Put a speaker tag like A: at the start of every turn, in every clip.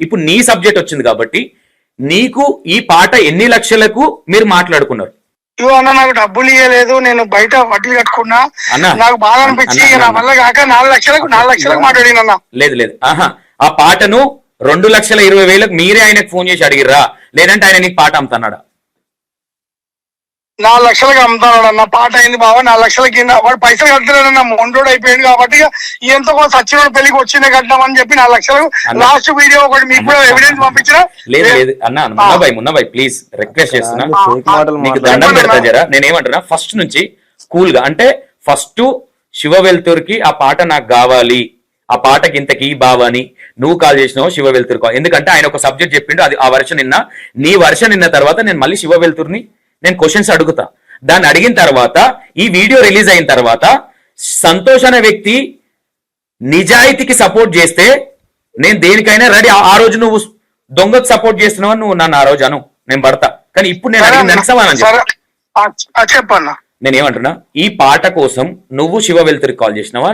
A: ఇప్పుడు నీ సబ్జెక్ట్ వచ్చింది కాబట్టి నీకు ఈ పాట ఎన్ని లక్షలకు మీరు మాట్లాడుకున్నారు?
B: అన్న నాకు డబ్బులు ఇవ్వలేదు నేను బయట వడ్డీ కట్టుకున్నా. నాకు బాధ అనిపించి నా. వల్ల కాక నాలుగు లక్షలకు నాలుగు లక్షలకు మాట్లాడినన్న
A: లేదు లేదు. ఆహా ఆ పాటను రెండు లక్షల ఇరవై వేలకు మీరే ఆయనకు ఫోన్ చేసి అడిగిర్రా? లేదంటే ఆయన నీకు పాట అమ్ముతున్నాడా?
B: నాలుగు లక్షలకు అమ్ముతాడు అన్న పాట అయింది బావ నాలుగు లక్షల కింద వాడు పైసలు కట్టలేదన్న మొండోడు అయిపోయింది కాబట్టి ఎంతో కొంత సచిన పెళ్ళికి వచ్చిందే కట్టామని చెప్పి నాలుగు లక్షలకు. లాస్ట్ వీడియో ఒకటి మీకు కూడా ఎవిడెన్స్ పంపించిన.
A: లేదు లేదు. అన్న మున్నబాయ్ మున్నబాయ్ ప్లీజ్ రిక్వెస్ట్ చేస్తున్నా.
C: మాట్లాడు.
A: దండం పెడతా జరా. నేనేమంటున్నా ఫస్ట్ నుంచి కూల్గా అంటే ఫస్ట్ శివ వెల్తూర్కి ఆ పాట నాకు కావాలి. ఆ పాటకి ఇంతకి బావని నువ్వు కాల్ చేసినావు శివ వెల్తూర్ కాల్ ఎందుకంటే ఆయన ఒక సబ్జెక్ట్ చెప్పిండు అది ఆ వర్షం నిన్న నీ వర్షం నిన్న తర్వాత నేను మళ్ళీ శివ వెల్తూర్ని నేను క్వశ్చన్స్ అడుగుతా. దాన్ని అడిగిన తర్వాత ఈ వీడియో రిలీజ్ అయిన తర్వాత సంతోష్ అనే వ్యక్తి నిజాయితీకి సపోర్ట్ చేస్తే నేను దేనికైనా రెడీ ఆ రోజు నువ్వు దొంగకు సపోర్ట్ చేస్తున్నావు నువ్వు నన్ను ఆ రోజు అను. నేను పడతా. కానీ ఇప్పుడు నేను అడిగిన
B: చెప్పన్న.
A: నేను ఏమంటున్నా ఈ పాట కోసం నువ్వు శివ వెలుతురికి కాల్ చేసినావా?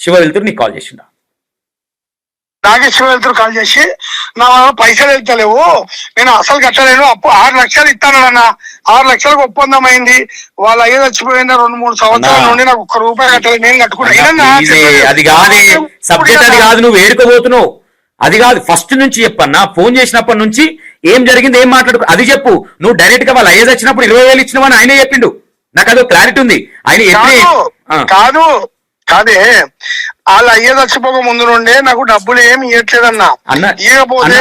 A: శివ వెలుతురు నీకు కాల్ చేసిండా?
B: నాగేశ్వర వెళ్తారు కాల్ చేసి నా పైసలు వెళ్తలేవు నేను అసలు కట్టలేను అప్పు ఆరు లక్షలు ఇస్తాను అన్న. ఆరు లక్షలకు ఒప్పందం అయింది వాళ్ళ అయ్యే చచ్చిపోయిన రెండు మూడు సంవత్సరాల. నుండి నాకు ఒక్క రూపాయి కట్టలేదు నేను చెప్పండి.
A: అది కాదే సబ్జెక్ట్ అది కాదు నువ్వు ఏడుకోబోతున్నావు. అది కాదు ఫస్ట్ నుంచి చెప్పన్నా ఫోన్ చేసినప్పటి నుంచి ఏం జరిగింది ఏం మాట్లాడుకో అది చెప్పు. నువ్వు డైరెక్ట్గా వాళ్ళ అయ్యేది వచ్చినప్పుడు ఇరవై వేలు ఇచ్చినావని ఆయనే చెప్పిండు. నాకు అదో క్లారిటీ ఉంది. ఆయన
B: కాదు కాదే. వాళ్ళ అయ్యే చచ్చిపోక ముందు నుండే నాకు డబ్బులు ఏమి ఇవ్వట్లేదన్నా
A: అన్న
B: ఇవ్వకపోతే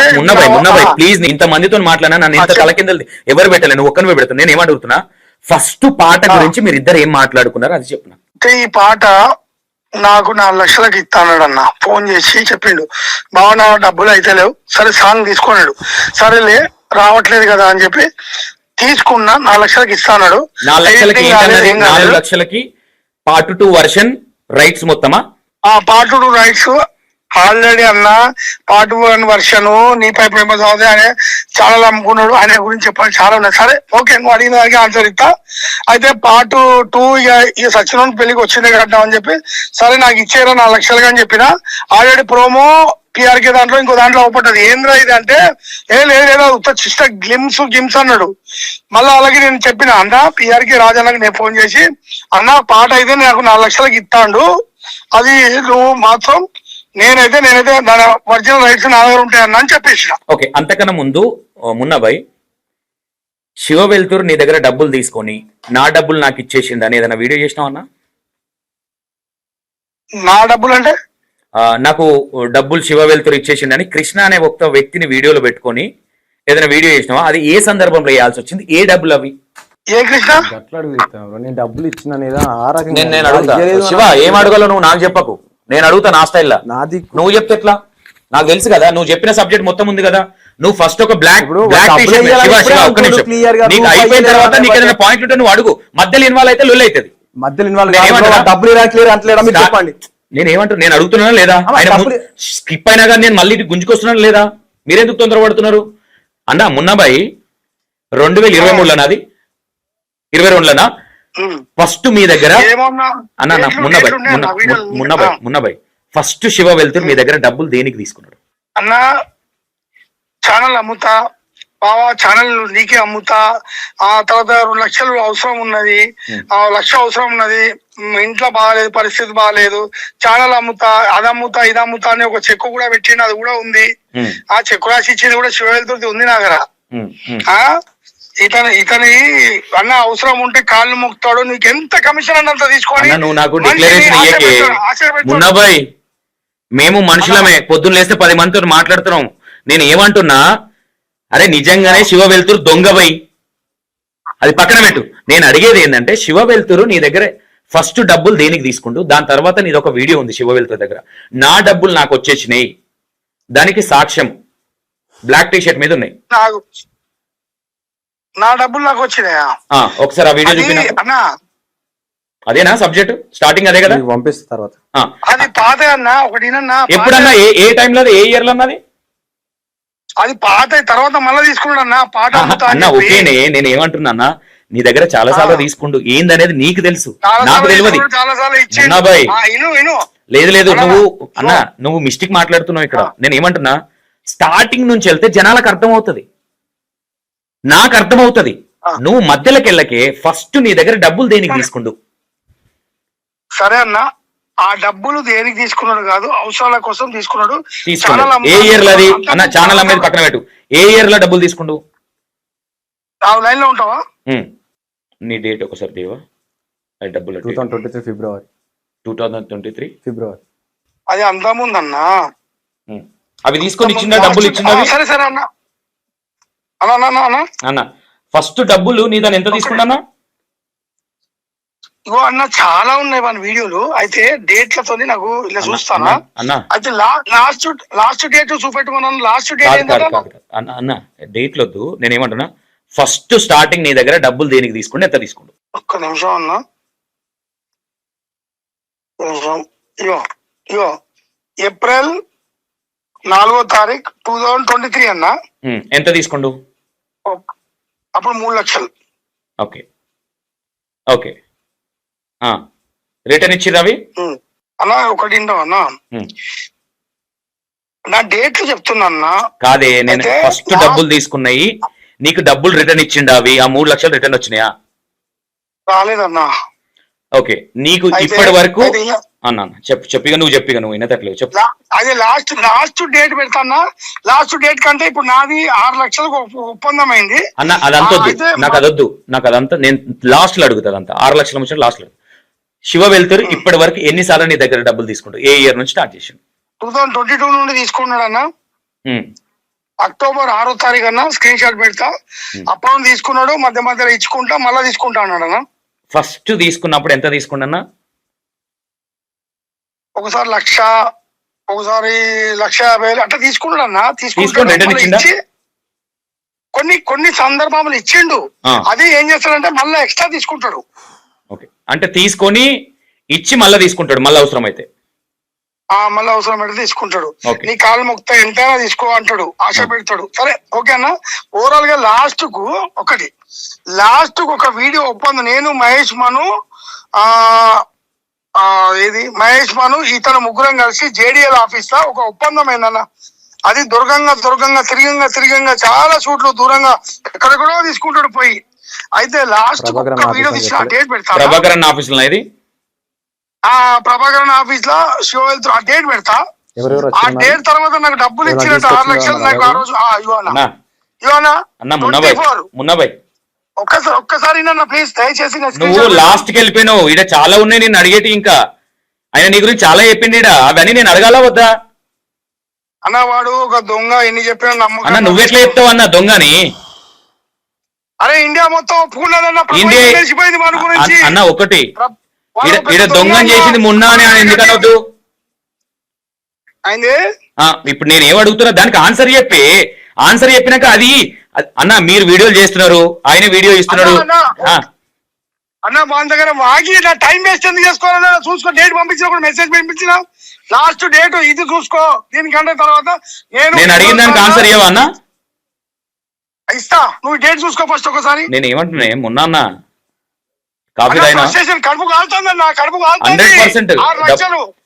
B: ఆ,
A: ప్లీజ్ ఇంత మందితో మాట్లాడినా నన్ను ఇంత
B: ఆ, చెప్పు.
A: తల కింద ఎవరు పెట్టలే నువ్వు పెడుతున్నా నేను ఏమడుగుతున్నా ఫస్ట్ పాట. గురించి మీరు ఇద్దరు ఏం మాట్లాడుకున్నారు అది చెప్పు నాకు.
B: అంటే ఈ పాట నాకు నాలుగు లక్షలకి ఇస్తాడు అన్న ఫోన్ చేసి చెప్పిండు. బావ నా డబ్బులు అయితే లేవు. సరే సాంగ్ తీసుకున్నాడు. సరేలే రావట్లేదు కదా అని చెప్పి తీసుకున్నా నాలుగు లక్షలకి ఇస్తాడు
A: నాలుగు లక్షలకి పార్ట్ టూ వర్షన్ రైట్స్ మొత్తమా?
B: ఆ పార్ట్ టూ రైట్స్ ఆల్రెడీ అన్న పార్ట్ వన్ వర్షన్ నీపై ప్రేమ చదివి అనే చాలా అమ్ముకున్నాడు ఆయన గురించి చెప్పాలి. చాలా ఉన్నాయి. సరే ఓకే నువ్వు అడిగిన దానికి ఆన్సర్ ఇస్తా. అయితే పార్ట్ టూ ఇక ఈ సచిన్ పెళ్ళికి వచ్చిందే కదా అని చెప్పి సరే నాకు ఇచ్చేరా నాలుగు లక్షలుగా అని చెప్పిన ఆల్రెడీ ప్రోమో పిఆర్కే దాంట్లో ఇంకో దాంట్లో ఒకటి ఏంద్రా ఇది అంటే ఏ లేదు లేదా ఉత్త చిష్ట గ్లిమ్స్ గిమ్స్ అన్నాడు. మళ్ళీ అలాగే నేను చెప్పిన అన్న పిఆర్కే రాజన్నకి నేను ఫోన్ చేసి అన్న పాట అయితే నాకు నాలుగు లక్షలకి ఇస్తాడు. అది నువ్వు మాత్రం నేనైతే నేనైతే దాని ఒరిజినల్ రైట్స్ నా దగ్గర ఉంటాయి అన్న అని చెప్పేసిన.
A: ఓకే అంతకన్నా ముందు మున్నబాయ్ శివ వెళ్తూరు నీ దగ్గర డబ్బులు తీసుకొని నా డబ్బులు నాకు ఇచ్చేసిండు అని ఏదైనా వీడియో చేసినావు అన్న?
B: నా డబ్బులు అంటే?
A: నాకు డబ్బులు శివ వెళ్తూరు ఇచ్చేసిండని కృష్ణ అనే ఒక వ్యక్తిని వీడియోలో పెట్టుకొని ఏదైనా వీడియో చేసినావా? అది ఏ సందర్భంలో వేయాల్సి వచ్చింది? ఏ డబ్బులు అవి?
B: ఏ కృష్ణ?
C: అట్లా అడుగుతాను bro. నేను డబ్బులు ఇచ్చిన లేదా ఆ రకంగా
A: నేను నేను
C: నాకు
A: అడుగుతా.
C: ఇయ్యలేదు
A: శివ
C: అన్న.
A: ఏం అడగాలో నువ్వు నాకు చెప్పకు. నేను అడుగుతా నా స్టైల్లో.
C: నాది
A: నువ్వు చెప్తే ఎట్లా? నాకు తెలుసు కదా నువ్వు చెప్పిన సబ్జెక్ట్ మొత్తం ఉంది కదా. నువ్వు ఫస్ట్ ఒక బ్లాక్
C: ఇప్పుడు
A: బ్లాక్
C: డబ్బులు
A: టీ-షర్ట్
C: ఇయ్యాలని
A: శివ శివ
C: ఇప్పుడే
A: ఒక్క నిమిషం.
C: అనుకోడు clear గా,
A: నీకు
C: రూపాయి
A: అయిపోయిన తర్వాత నీకు ఏదైనా. పాయింట్ ఉంటే నువ్వు అడుగు. మధ్యలో ఇన్వాల్వ్ అయితే లొల్లి అవుతుంది.
C: మధ్యలో ఇన్వాల్వ్ కాదు? డబ్బులు ఇలా క్లియర్ అంటలేడా మీరు చెప్పండి.
A: నేను ఏమంటున్నా నేను అడుగుతున్నానా లేదా?
C: అమ్మ,
A: ఆయన స్కిప్ అయినా కానీ నేను మళ్ళీ ఇటు గుంజుకొస్తున్నాను లేదా? మీరెందుకు తొందరపడుతున్నారు? అన్న మున్నాబాయి రెండు వేల ఇరవై మూడులో నాది. ఇరవై రెండులోనా. ఫస్ట్ మీ దగ్గర అన్న మున్నబాయ్ మున్నబాయ్. మున్నబాయ్. ఫస్ట్ శివ వెళ్తూ మీ దగ్గర డబ్బులు దేనికి తీసుకున్నాడు?
B: అన్న ఛానల్ అమ్ముతా బావా ఛానల్ నీకే అమ్ముతా ఆ తర్వాత రెండు లక్షలు అవసరం ఉన్నది ఆ లక్ష అవసరం ఉన్నది ఇంట్లో బాగాలేదు పరిస్థితి బాగాలేదు ఛానల్ అమ్ముతా అది అమ్ముతా ఇది అమ్ముతా అని ఒక చెక్కు కూడా పెట్టిన అది కూడా ఉంది. ఆ చెక్కు రాసి ఇచ్చింది కూడా శివవెళ్తుంది ఉంది నా దగ్గర. ఇతని ఇతని అన్న అవసరం ఉంటే కాళ్ళు మొక్కుతాడు. నీకు ఎంత కమిషన్ అన్నంత తీసుకొని
A: అన్న నువ్వు నాకు డిక్లరేషన్ ఇయ్యకే. మున్నాబాయ్ మేము మనుషులమే. పొద్దున్న లేస్తే పది మందితో మాట్లాడుతున్నాం. నేను ఏమంటున్నా? అరే నిజంగానే శివ వెళ్తురు దొంగబై అది పక్కన పెట్టు. నేను అడిగేది ఏంటంటే శివ వెళ్తురు నీ దగ్గర ఫస్ట్ డబ్బులు దేనికి తీసుకుంటూ? దాని తర్వాత నీది ఒక వీడియో ఉంది శివ వెళ్తురు దగ్గర. నా డబ్బులు నాకు వచ్చేసినాయి. దానికి సాక్ష్యం. బ్లాక్ టీ షర్ట్ మీద ఉన్నాయి.
B: నా డబ్బులు నాకు వచ్చినాయా?
A: ఆ, ఒకసారి ఆ వీడియో
B: అది
A: చూపిన.
B: అన్న
A: అదేనా సబ్జెక్ట్? స్టార్టింగ్ అదే కదా?
C: పంపిస్తా తర్వాత.
B: అది పాత అన్న ఒకటి
A: ఎప్పుడన్నా ఏ ఏ టైంలో ఏ ఇయర్లో అన్నది?
B: అది పాత తర్వాత మళ్ళీ తీసుకున్నాడు అన్న పాట
A: అన్న. ఓకేనే నేను ఏమంటున్నా అన్న, నీ దగ్గర చాలా సార్లు. తీసుకుంటూ ఏందనేది నీకు తెలుసు. నాకు తెలియదు లేదు లేదు నువ్వు. అన్న నువ్వు మిస్టేక్ మాట్లాడుతున్నావు ఇక్కడ. నేను ఏమంటున్నా స్టార్టింగ్ నుంచి వెళ్తే జనాలకు అర్థమవుతుంది. నాకు అర్థమవుతుంది. నువ్వు మధ్యలోకి వెళ్ళకే ఫస్ట్ నీ దగ్గర డబ్బులు దేనికి తీసుకుండు?
B: సరే అన్న ఆ డబ్బులు దేనికి తీసుకున్నాడు కాదు అవసరాల కోసం తీసుకున్నాడు.
A: ఏ. ఇయర్ అది
B: అంతా
A: అన్న ఛానల్ అమ్మేది పక్కన పెట్టు. ఏ ఇయర్లో డబ్బులు తీసుకుండు?
B: లైన్లో ఉంటావా.
A: నీ డేట్ ఒకసారి దేవా? అది డబ్బులు
C: two thousand twenty three February.
A: Two thousand twenty three?
C: February.
B: అది అంతా ముందన్నా
A: అవి తీసుకొని ఇచ్చిందా? డబ్బులు ఇచ్చిందా?
B: సరే సరే అన్న. అన్న అన్న, అన్న అన్న.
A: అన్న ఫస్ట్ డబ్బులు నీ దాన్ని ఎంత తీసుకున్నా
B: ఇగో అన్న చాలా ఉన్నాయి మన వీడియోలు. అయితే డేట్లతో నాకు ఇలా చూస్తానా?
A: అన్న
B: అయితే last last date చూపెట్టుకున్నాను. Last date.
A: అన్న డేట్లు వద్దు నేను ఏమంటున్నా ఫస్ట్ స్టార్టింగ్ నీ దగ్గర డబ్బులు దేనికి తీసుకుంటే ఎంత తీసుకుంటు
B: ఒక్క నిమిషం అన్న. ఇగో ఇగో. ఏప్రిల్ నాలుగో తారీఖు టూ థౌజండ్ ట్వంటీ త్రీ అన్న.
A: ఎంత తీసుకుండు?
B: అప్పుడు మూడు లక్షలు.
A: ఓకే. ఓకే. రిటర్న్ ఇచ్చిర్రు అవి?
B: ఉం. అన్న ఒకటి అన్న. నా డేట్లు చెప్తున్నా అన్న.
A: కాదే నేను ఫస్ట్ డబ్బులు తీసుకున్నాయి. నీకు డబ్బులు రిటర్న్ ఇచ్చిండు అవి? ఆ మూడు లక్షలు రిటర్న్ వచ్చినాయా?
B: రాలేదన్నా.
A: ఓకే. నీకు ఇప్పటి వరకు అన్న చెప్పు చెప్పిగా నువ్వు చెప్పిగా నువ్వు వినతట్లేవు చెప్పు.
B: అదే లాస్ట్ లాస్ట్ డేట్ పెడతానా? లాస్ట్ డేట్ కంటే ఇప్పుడు నాది ఆరు లక్షలకు ఒప్ప- ఒప్పందం అయింది.
A: అన్న అదంతా
B: ఆ,
A: వద్దు.
B: అయితే
A: నాకు అదొద్దు. నాకు అదంతా నేను లాస్ట్లో అడుగుతా అదంతా. ఆరు లక్షల ముచ్చట లాస్ట్లో శివ వెళ్తారు. ఇప్పటి వరకు ఎన్నిసార్లు నీ దగ్గర డబ్బులు తీసుకుంటావు ఏ ఇయర్ నుంచి స్టార్ట్ చేసిండు?
B: టూ థౌసండ్ ట్వంటీ టూ నుండి తీసుకున్నాడు అన్న. అక్టోబర్ ఆరో తారీఖు అన్న స్క్రీన్ షాట్ పెడతా. అప్పుడు నుండి తీసుకున్నాడు. మధ్య మధ్యలో ఇచ్చుకుంటా మళ్ళీ తీసుకుంటా అన్నాడు అన్న.
A: ఫస్ట్ తీసుకున్నప్పుడు ఎంత తీసుకున్నా
B: ఒకసారి లక్ష ఒకసారి లక్ష యాభై వేలు అట్లా తీసుకున్నాడు అన్న. తీసుకుంటాడు
A: ఇచ్చిండా?
B: ఇచ్చి కొన్ని కొన్ని సందర్భాలు ఇచ్చిండు. అది ఏం చేస్తాడంటే మళ్ళీ ఎక్స్ట్రా తీసుకుంటాడు.
A: అంటే తీసుకొని ఇచ్చి మళ్ళీ తీసుకుంటాడు మళ్ళీ అవసరం అయితే
B: ఆ మళ్ళీ అవసరం పెడితే తీసుకుంటాడు. నీ కాలు మొక్త ఎంతైనా తీసుకో అంటాడు ఆశ పెడతాడు. సరే ఓకే అన్న. ఓవరాల్గా లాస్ట్కు ఒకటి. లాస్ట్కు ఒక వీడియో ఒప్పందం నేను మహేష్ మను ఆ, ఏది? మహేష్ మను ఇతను ముగ్గురం కలిసి జేడిఎల్ ఆఫీస్లో ఒక ఒప్పందం అయిందన్న. అది దుర్గంగా దుర్గంగా తిరిగంగా తిరిగంగా చాలా చోట్ల దూరంగా ఎక్కడెక్కడో తీసుకుంటాడు పోయి. అయితే లాస్ట్ వీడియో తీసిన. డేట్ పెడతా
A: ప్రభాకరన్ ఆఫీస్లో ఇది?
B: ఆ ప్రభాకరన్ ఆఫీస్లో షో వెళ్తూ ఆ డేట్ పెడతా. ఆ డేట్ తర్వాత నాకు డబ్బులు ఇచ్చినట్టు ఆరు లక్షలు నాకు ఆ రోజు. అన్న.
A: మున్నాబాయ్.
B: 24.
A: మున్నాబాయ్.
B: ఒక్కసారి ఒక్కసారి నన్ను ప్లీజ్ దయచేసి నా screen
A: నువ్వు లాస్ట్కి వెళ్ళిపోయినావు. ఈడ చాలా ఉన్నాయి నేను అడిగేటి ఇంకా. ఆయన నీ గురించి చాలా చెప్పిండు ఈడ. అవన్నీ నేను అడగాల వద్దా?
B: అన్న వాడు ఒక దొంగ ఎన్ని చెప్పినా నమ్మకం
A: అన్న నువ్వెట్లా చెప్తావు అన్న దొంగని?
B: అరే ఇండియా మొత్తం గురించి.
A: అన్న ఒకటి. దొంగని
B: దొంగ
A: చేసింది మున్నా అని ఆయన ఎందుకు ఆ, ఇప్పుడు నేను ఏం అడుగుతున్నా? దానికి ఆన్సర్ చెప్పి. ఆన్సర్ చెప్పినాక అది- అన్న మీరు వీడియోలు చేస్తున్నారు. ఆయన వీడియో ఇస్తున్నాడు.
B: అన్న, వాళ్ళ దగ్గర వాగి నా టైం వేస్ట్ ఎందుకు చేసుకోవాలన్నా చూసుకో. డేట్ పంపించిన కూడా మెసేజ్ పంపించిన. లాస్ట్ డేట్ ఇది చూసుకో. దీనికంటే తర్వాత నేను
A: నేను అడిగిన దానికి ఆన్సర్ ఇవ్వవా అన్న?
B: ఇస్తా. నువ్వు డేట్ చూసుకో ఫస్ట్ ఒకసారి.
A: నేను ఏమంటున్నా మొన్న అన్న? కాఫీ
B: కడుపు కాలుతుందన్న కడుపు కాలుతుంది.
A: Hundred percent.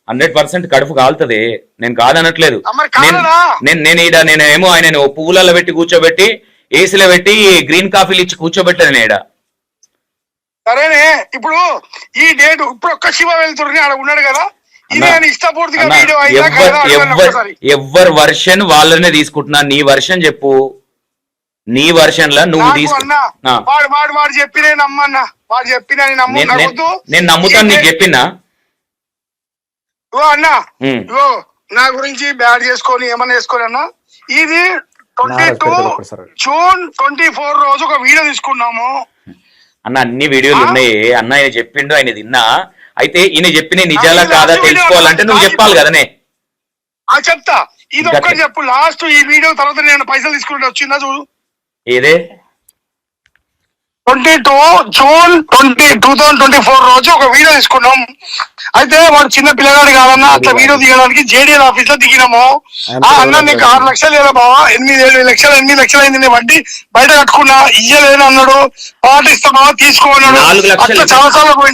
A: హండ్రెడ్ పర్సెంట్ కడుపు కాలుతుంది. నేను కాదనట్లేదు. నేను? నేను నేను ఏమో ఆయన పువ్వులలో పెట్టి కూర్చోబెట్టి ఏసీలో పెట్టి గ్రీన్ కాఫీలు ఇచ్చి కూర్చోబెట్టాను నేను ఈడ.
B: సరేనే ఇప్పుడు ఈ డేట్ ఇప్పుడు ఒక్క శివ వెళ్తుర్ని ఆడ ఉన్నాడు కదా.
A: ఎవ్వర్ వర్షన్ వాళ్ళనే తీసుకుంటున్నా నీ వర్షన్ చెప్పు. నీ వర్షన్ లా నువ్వు
B: నాకు
A: తీసుకు
B: అన్న
A: ఆ.
B: వాడు వాడు వాడు చెప్పినే నమ్మన్న వాడు చెప్పిన నమ్ము
A: నేను- నమ్ముతాను నీకు చెప్పినా?
B: అన్న నా గురించి బ్యాడ్ చేసుకొని ఏమన్నా చేసుకొని అన్న ఇది twenty two. June twenty four రోజు ఒక వీడియో తీసుకున్నాము.
A: అన్న అన్ని వీడియోలు? ఉన్నాయి. అన్న ఆయన చెప్పిండు ఆయన తిన్నా. అయితే ఈయన చెప్పిన నిజాలా కాదా తెలుసుకోవాలంటే నువ్వు చెప్పాలి కదనే.
B: ఆ చెప్తా. ఇది ఒక్కటి
A: చెప్.
B: చెప్పు. లాస్ట్ ఈ వీడియో తర్వాత నేను పైసలు తీసుకుంటే వచ్చిందా చూడు.
A: ఏదే?
B: Twenty two June twenty two thousand twenty four రోజు ఒక వీడియో తీసుకున్నాం. అయితే వాడు చిన్న పిల్లగాడు కాదన్నా అట్లా వీడియో దిగడానికి జేడీఎల్ ఆఫీస్లో దిగినాము ఆ అన్న నీకు ఆరు లక్షలు లేదా బావా. ఎనిమిది ఏడు లక్షలు ఎనిమిది లక్షలు అయింది నీ వడ్డీ? బయట కట్టుకున్నా ఇయ్యలేను అన్నాడు పాట ఇస్తామా తీసుకో అన్నాడు అట్లా చాలా సార్లు పోయింది.